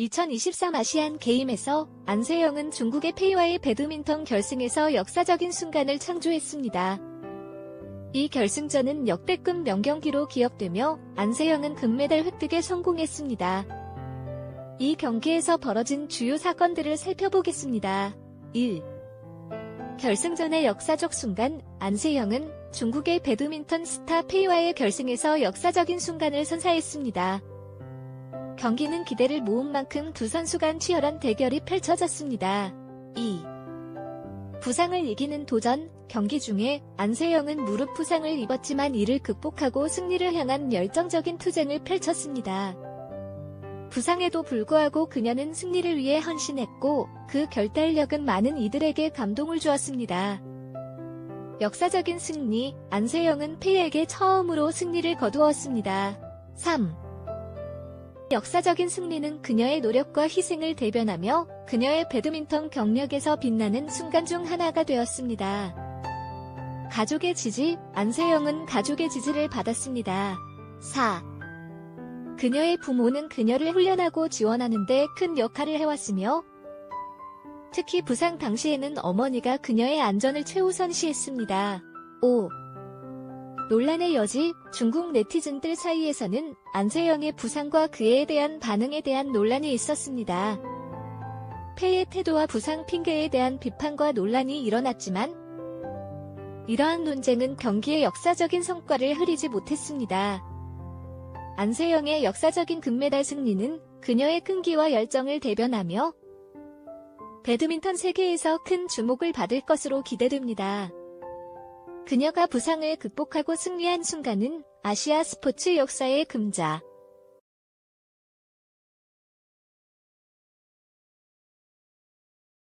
2023 아시안 게임에서 안세영은 중국의 페이와의 배드민턴 결승에서 역사적인 순간을 창조했습니다. 이 결승전은 역대급 명경기로 기억되며 안세영은 금메달 획득에 성공했습니다. 이 경기에서 벌어진 주요 사건들을 살펴보겠습니다. 1. 결승전의 역사적 순간 안세영은 중국의 배드민턴 스타 페이와의 결승에서 역사적인 순간을 선사했습니다. 경기는 기대를 모은 만큼 두 선수 간 치열한 대결이 펼쳐졌습니다. 2. 부상을 이기는 도전 경기 중에 안세영은 무릎 부상을 입었지만 이를 극복하고 승리를 향한 열정적인 투쟁을 펼쳤습니다. 부상에도 불구하고 그녀는 승리를 위해 헌신했고 그 결단력은 많은 이들에게 감동을 주었습니다. 역사적인 승리, 안세영은 페이에게 처음으로 승리를 거두었습니다. 3. 역사적인 승리는 그녀의 노력과 희생을 대변하며 그녀의 배드민턴 경력에서 빛나는 순간 중 하나가 되었습니다. 가족의 지지, 안세영은 가족의 지지를 받았습니다. 4. 그녀의 부모는 그녀를 훈련하고 지원하는 데 큰 역할을 해왔으며 특히 부상 당시에는 어머니가 그녀의 안전을 최우선시했습니다. 5. 논란의 여지, 중국 네티즌들 사이에서는 안세영의 부상과 그에 대한 반응에 대한 논란이 있었습니다. 폐의 태도와 부상 핑계에 대한 비판과 논란이 일어났지만 이러한 논쟁은 경기의 역사적인 성과를 흐리지 못했습니다. 안세영의 역사적인 금메달 승리는 그녀의 끈기와 열정을 대변하며 배드민턴 세계에서 큰 주목을 받을 것으로 기대됩니다. 그녀가 부상을 극복하고 승리한 순간은 아시아 스포츠 역사의 금자,